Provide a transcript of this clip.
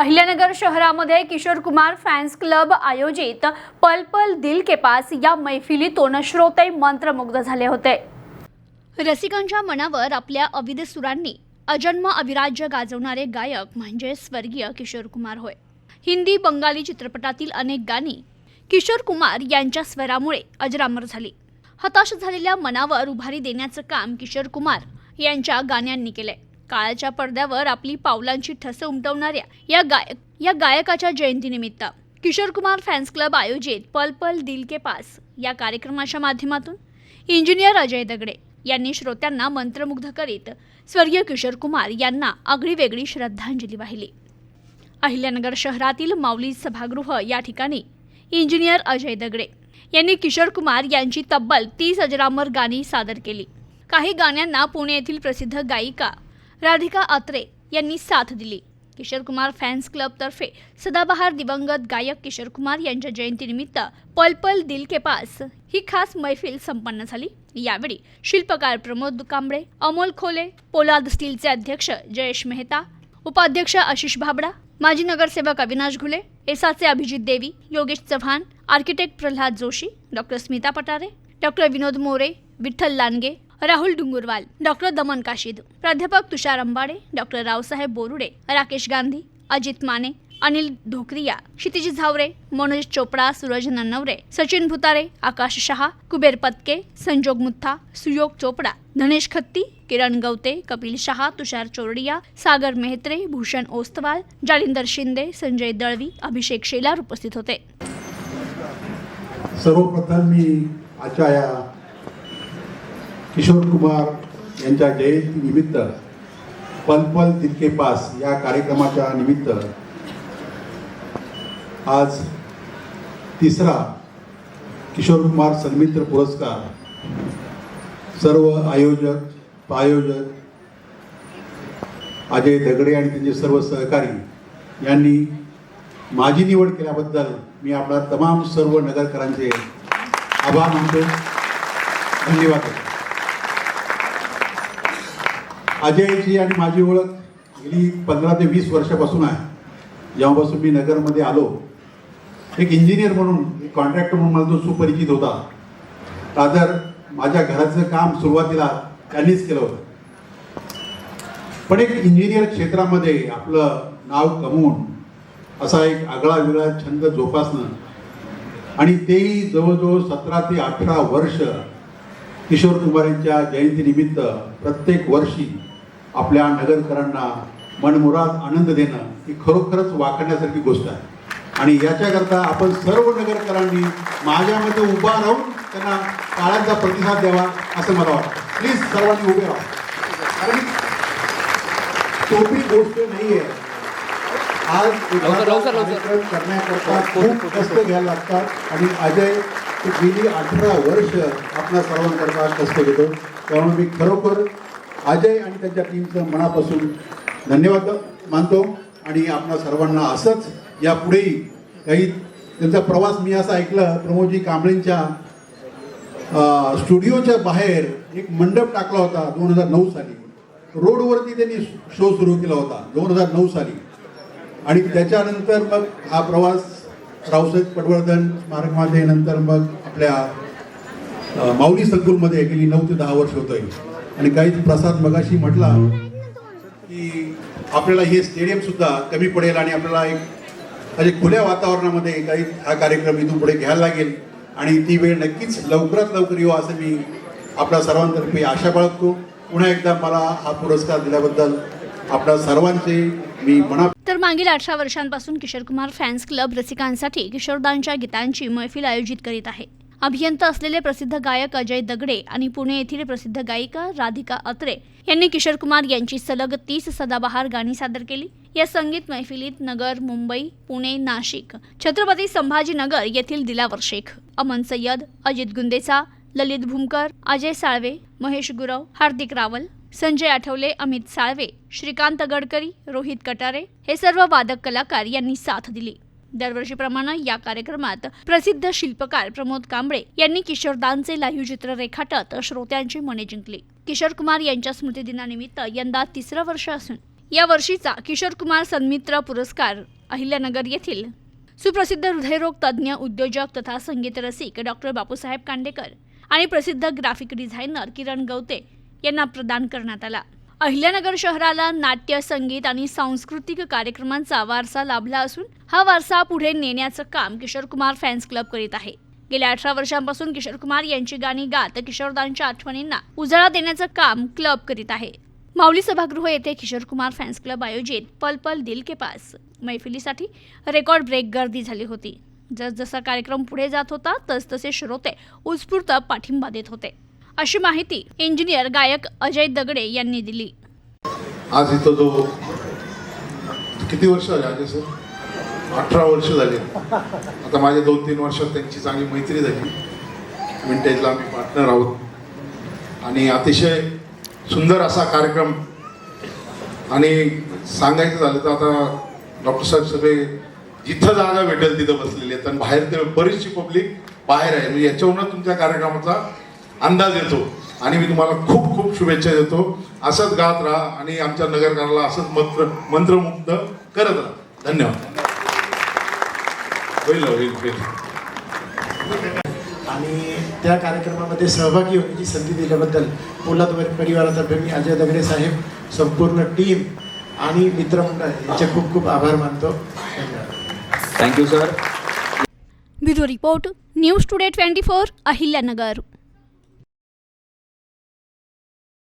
अहिल्यानगर शहरामध्ये Kishore Kumar fans club आयोजित Pal Pal Dil Ke pass या मैफिलीतून श्रोते मंत्रमुग्ध झाले होते. रसिकांच्या मनावर आपल्या अविध सुरांनी अजन्म अविराज्य गाजवणारे गायक म्हणजे स्वर्गीय किशोर कुमार होय. हिंदी बंगाली चित्रपटातील अनेक गाणी किशोर कुमार यांच्या स्वरामुळे अजरामर झाली. हताश झालेल्या मनावर उभारी देण्याचं काम किशोर कुमार यांच्या गाण्यांनी केलंय. काळाच्या पडद्यावर आपली पावलांची ठसे उमटवणाऱ्या या गायक या गायकाच्या जयंतीनिमित्त किशोर कुमार फॅन्स क्लब आयोजित पल पल दिल के पास या कार्यक्रमाच्या माध्यमातून इंजिनियर अजय दगडे यांनी श्रोत्यांना मंत्रमुग्ध करीत स्वर्गीय किशोर कुमार यांना आगळीवेगळी श्रद्धांजली वाहिली. अहिल्यानगर शहरातील माऊली सभागृह या ठिकाणी इंजिनियर अजय दगडे यांनी किशोर कुमार यांची तब्बल तीस अजरामर गाणी सादर केली. काही गाण्यांना पुणे येथील प्रसिद्ध गायिका राधिका आत्रे यांनी साथ दिली. किशोर कुमार फॅन्स क्लबतर्फे सदाबहार दिवंगत गायक किशोर कुमार यांच्या जयंतीनिमित्त पल पल दिल के पास ही खास मैफिल संपन्न झाली. यावेळी शिल्पकार प्रमोद कांबळे अमोल खोले पोलाद स्टीलचे अध्यक्ष जयेश मेहता उपाध्यक्ष आशिष भाबडा माजी नगरसेवक Avinash Ghule एसाचे Abhijit Devi Yogesh Chavan architect Pralhad Joshi doctor Smita Patare doctor Vinod More Vitthal Landge Rahul Dungurwal doctor Daman Kashid प्राध्यापक तुषार अंबाडे डॉक्टर रावसाहेब बोरुडे राकेश गांधी अजित माने अनिल ढोकरिया क्षितिज झावरे मनोज चोपडा सूरज नन्नवरे सचिन भुतारे आकाश शहा कुबेर पत्के संजोग मुत्था सुयोग चोपडा धनेश खत्ती किरण गवते कपिल शहा तुषार चोरडिया सागर मेहत्रे भूषण ओस्तवाल जालिंदर शिंदे संजय दळवी अभिषेक शेलार उपस्थित होते. सर्वप्रथम मी आजच्या या किशोर कुमार यांच्या जयंतीनिमित्त पलपल तितके पास या कार्यक्रमाच्या निमित्त आज तिसरा किशोर कुमार सन्मित्र पुरस्कार सर्व आयोजक प्रायोजक अजय दगडे आणि त्यांचे सर्व सहकारी यांनी माझी निवड केल्याबद्दल मी आपला तमाम सर्व नगरकरांचे आभार मानतो. धन्यवाद. अजयची आणि माझी ओळख गेली पंधरा ते वीस वर्षापासून आहे. जेव्हापासून मी नगरमध्ये आलो. एक इंजिनियर म्हणून एक कॉन्ट्रॅक्टर म्हणून मला तो सुपरिचित होता. दादर माझ्या घराचं काम सुरुवातीला त्यांनीच केलं होतं. पण एक इंजिनियर क्षेत्रामध्ये आपलं नाव कमवून असा एक आगळा वेगळा छंद जोपासणं आणि तेही जवळजवळ सतरा ते अठरा वर्ष किशोर कुमार यांच्या जयंतीनिमित्त प्रत्येक वर्षी आपल्या नगरकरांना मनमुराद आनंद देणं ही खरोखरच वाखण्यासारखी गोष्ट आहे. आणि याच्याकरता आपण सर्व नगरकरांनी माझ्यामध्ये उभा राहून त्यांना काळाचा प्रतिसाद द्यावा असं मला वाटतं. प्लीज सर्वांनी उभे राहा. कारण सोपी गोष्ट नाही आहे आज. कार्यक्रम करण्याकरता खूप कष्ट घ्यायला लागतात. आणि अजय गेली अठरा वर्ष आपल्या सर्वांकरता कष्ट घेतो. त्यामुळे मी खरोखर अजय आणि त्यांच्या टीमचं मनापासून धन्यवाद मानतो. आणि आपल्या सर्वांना असंच यापुढेही काही त्यांचा प्रवास मी असं ऐकलं प्रमोदजी कांबळेंच्या स्टुडिओच्या बाहेर एक मंडप टाकला होता दोन हजार नऊ साली. रोडवरती त्यांनी शो सुरू केला होता दोन हजार नऊ साली. आणि त्याच्यानंतर मग हा प्रवास रावसाहेब पटवर्धन स्मारकमध्ये नंतर मग आपल्या माऊली संकुलमध्ये गेली नऊ ते दहा वर्ष होतं आणि काही प्रसाद मगाशी म्हटला की आपल्याला हे स्टेडियम सुद्धा कमी पडेल आणि आपल्याला एक म्हणजे खुल्या वातावरणामध्ये काही हा कार्यक्रम इथून पुढे घ्यायला लागेल. आणि ती वेळ नक्कीच लवकरात लवकर येऊ असं मी आपल्या सर्वांतर्फे आशा बाळगतो. पुन्हा एकदा मला हा पुरस्कार दिल्याबद्दल आपल्या सर्वांचे मी मना तर मागील अठरा वर्षांपासून किशोर कुमार फॅन्स क्लब रसिकांसाठी किशोरदांच्या गीतांची मैफिल आयोजित करीत आहे. अभियंता असलेले प्रसिद्ध गायक अजय दगडे आणि पुणे येथील प्रसिद्ध गायिका राधिका अत्रे यांनी किशोर कुमार यांची सलग तीस सदाबहार गाणी सादर केली. या संगीत मैफिलीत नगर मुंबई पुणे नाशिक छत्रपती संभाजीनगर येथील दिलावर शेख अमन सय्यद अजित गुंदेचा ललित भूमकर अजय साळवे महेश गुरव हार्दिक रावल संजय आठवले अमित साळवे श्रीकांत गडकरी रोहित कटारे हे सर्व वादक कलाकार यांनी साथ दिली. दरवर्षीप्रमाणे या कार्यक्रमात प्रसिद्ध शिल्पकार प्रमोद कांबळे यांनी किशोरदानचे लाईव्ह चित्र रेखाटत श्रोत्यांची मने जिंकली. किशोर कुमार यांच्या स्मृतिदिनानिमित्त यंदा तिसरं वर्ष असून या वर्षीचा किशोर कुमार सन्मित्र पुरस्कार अहिल्यानगर येथील सुप्रसिद्ध हृदयरोग तज्ज्ञ उद्योजक तथा संगीत रसिक डॉक्टर बापूसाहेब कांडेकर आणि प्रसिद्ध ग्राफिक डिझायनर किरण गवते यांना प्रदान करण्यात आला. अहिल्यानगर शहराला नाट्य संगीत आणि सांस्कृतिक कार्यक्रमांचा वारसा लाभला असून हा वारसा पुढे नेण्याचं काम किशोर कुमार फॅन्स क्लब करीत आहे. गेल्या अठरा वर्षांपासून किशोर कुमार यांची गाणी गात किशोरदांच्या आठवणींना उजाळा देण्याचं काम क्लब करीत आहे. माऊली सभागृह येथे किशोर कुमार फॅन्स क्लब आयोजित पल पल दिल के पास. मैफिलीसाठी रेकॉर्ड ब्रेक गर्दी झाली होती. जसजसा कार्यक्रम पुढे जात होता तसतसे श्रोते उत्स्फूर्त पाठिंबा देत होते. अशी माहिती इंजिनियर गायक अजय दगडे यांनी दिली. आज इथं जो किती वर्ष झाले सर? अठरा वर्ष झाले. आता माझ्या दोन तीन वर्षात त्यांची चांगली मैत्री झाली. विंटेजला आम्ही पार्टनर आहोत. आणि अतिशय सुंदर असा कार्यक्रम. आणि सांगायचं झालं तर आता डॉक्टर साहेब सगळे जिथं जागा भेटेल तिथं बसलेले आहेत. आणि बाहेर ते बरीचशी पब्लिक बाहेर आहे. म्हणजे याच्यावरून तुमच्या कार्यक्रमाचा अंदाज येतो आणि मी तुम्हाला खूप खूप शुभेच्छा देतो. असंच गात राहा आणि आमच्या नगरकाराला असंच मंत्र मंत्रमुग्ध करत राहा. धन्यवाद. होईल होईल होईल. आणि त्या कार्यक्रमामध्ये सहभागी होण्याची संधी दिल्याबद्दल पोलाद परिवारातर्फे मी अजय दगडे साहेब संपूर्ण टीम आणि मित्रमंडळ यांचे खूप खूप आभार मानतो. धन्यवाद thank you sir bureau report News Today twenty four Ahilyanagar.